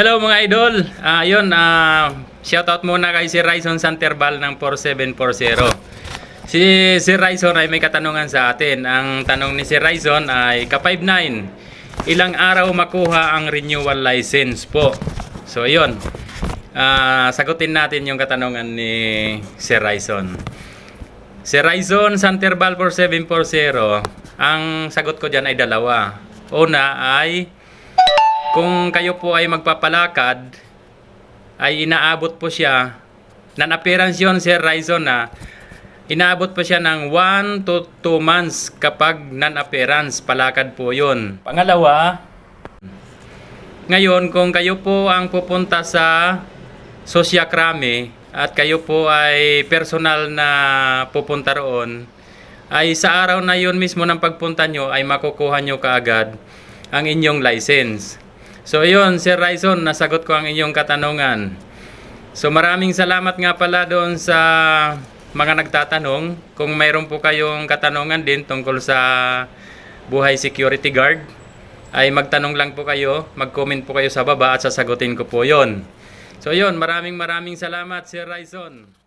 Hello mga idol. Ah, ayun, ah, shoutout muna kay si Ryson Santerbal ng 4740. Si si Ryson ay may katanungan sa atin. Ang tanong ni si Ryson ay ka-59. Ilang araw makuha ang renewal license po? So ayun. Ah, sagutin natin yung katanungan ni si Ryson. Si Ryson Santerbal 4740, ang sagot ko dyan ay dalawa. Una ay kung kayo po ay magpapalakad, ay inaabot po siya, non-appearance yun, Sir Ryson, na inaabot po siya ng 1 to 2 months kapag non-appearance, palakad po yun. Pangalawa, ngayon, kung kayo po ang pupunta sa Sosyakrame at kayo po ay personal na pupunta roon, ay sa araw na yun mismo ng pagpunta nyo ay makukuha nyo kaagad ang inyong license. So yun, Sir Ryson, nasagot ko ang inyong katanungan. So maraming salamat nga pala doon sa mga nagtatanong. Kung mayroon po kayong katanungan din tungkol sa buhay security guard, ay magtanong lang po kayo, mag-comment po kayo sa baba at sasagutin ko po yon. So yun, maraming maraming salamat Sir Ryson.